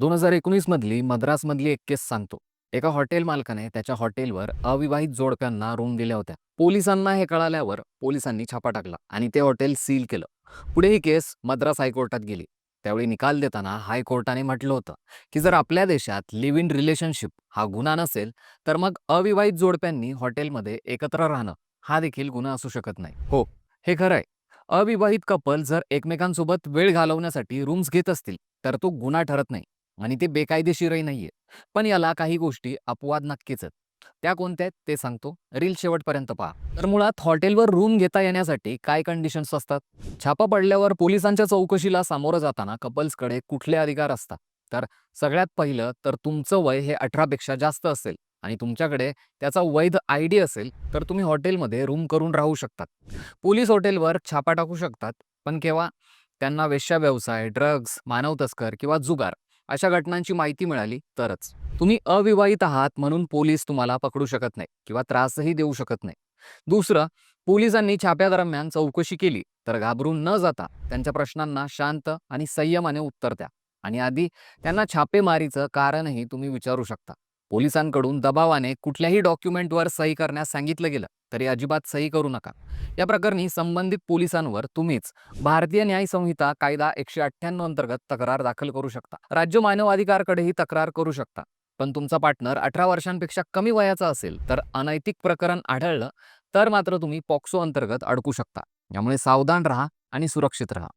दोन हजार एकोणीस मधली मद्रासमधली एक केस सांगतो. एका हॉटेल मालकाने त्याच्या हॉटेलवर अविवाहित जोडप्यांना रूम दिल्या होत्या. पोलिसांना हे कळाल्यावर पोलिसांनी छापा टाकला आणि ते हॉटेल सील केलं. पुढे ही केस मद्रास हायकोर्टात गेली. त्यावेळी निकाल देताना हायकोर्टाने म्हटलं होतं की जर आपल्या देशात लिव्ह इन रिलेशनशिप हा गुन्हा नसेल तर मग अविवाहित जोडप्यांनी हॉटेलमध्ये एकत्र राहणं हा देखील गुन्हा असू शकत नाही. हो. हे खरं आहे. अविवाहित कपल जर एकमेकांसोबत वेळ घालवण्यासाठी रूम्स घेत असतील तर तो गुन्हा ठरत नाही. आणि ते बेकायदेशीरही नाहीये. पण याला काही गोष्टी अपवाद नक्कीच आहेत. त्या कोणत्या आहेत ते सांगतो. रील शेवटपर्यंत पहा. तर मुळात हॉटेलवर रूम घेता येण्यासाठी काय कंडिशन्स असतात? छापा पडल्यावर पोलिसांच्या चौकशीला सामोरं जाताना कपल्सकडे कुठले अधिकार असतात? तर सगळ्यात पहिलं तर तुमचं वय हे अठरापेक्षा जास्त असेल आणि तुमच्याकडे त्याचा वैध आय डी असेल तर तुम्ही हॉटेलमध्ये रूम करून राहू शकतात. पोलीस हॉटेलवर छापा टाकू शकतात. पण केव्हा? त्यांना वेश्या व्यवसाय ड्रग्ज मानव तस्कर किंवा जुगार अशा घटनांची माहिती मिळाली तरच. तुम्ही अविवाहित आहात म्हणून पोलीस तुम्हाला पकडू शकत नाही किंवा त्रासही देऊ शकत नाही. दुसरं पोलिसांनी छाप्यादरम्यान चौकशी केली तर घाबरून न जाता त्यांच्या प्रश्नांना शांत आणि संयमाने उत्तर द्या. आणि आधी त्यांना छापेमारीचं कारणही तुम्ही विचारू शकता. पोलिसांकडून दबावाने कुठल्याही डॉक्युमेंटवर सही करण्यास सांगितलं गेलं तरी अजिबात सही करू नका. या प्रकरणी संबंधित पोलिसांवर तुम्हीच भारतीय न्याय संहिता कायदा एकशे अठ्ठ्याण्णव अंतर्गत तक्रार दाखल करू शकता. राज्य मानवाधिकारकडेही तक्रार करू शकता. पण तुमचा पार्टनर अठरा वर्षांपेक्षा कमी वयाचा असेल तर अनैतिक प्रकरण आढळलं तर मात्र तुम्ही पॉक्सो अंतर्गत अडकू शकता. यामुळे सावधान राहा आणि सुरक्षित राहा.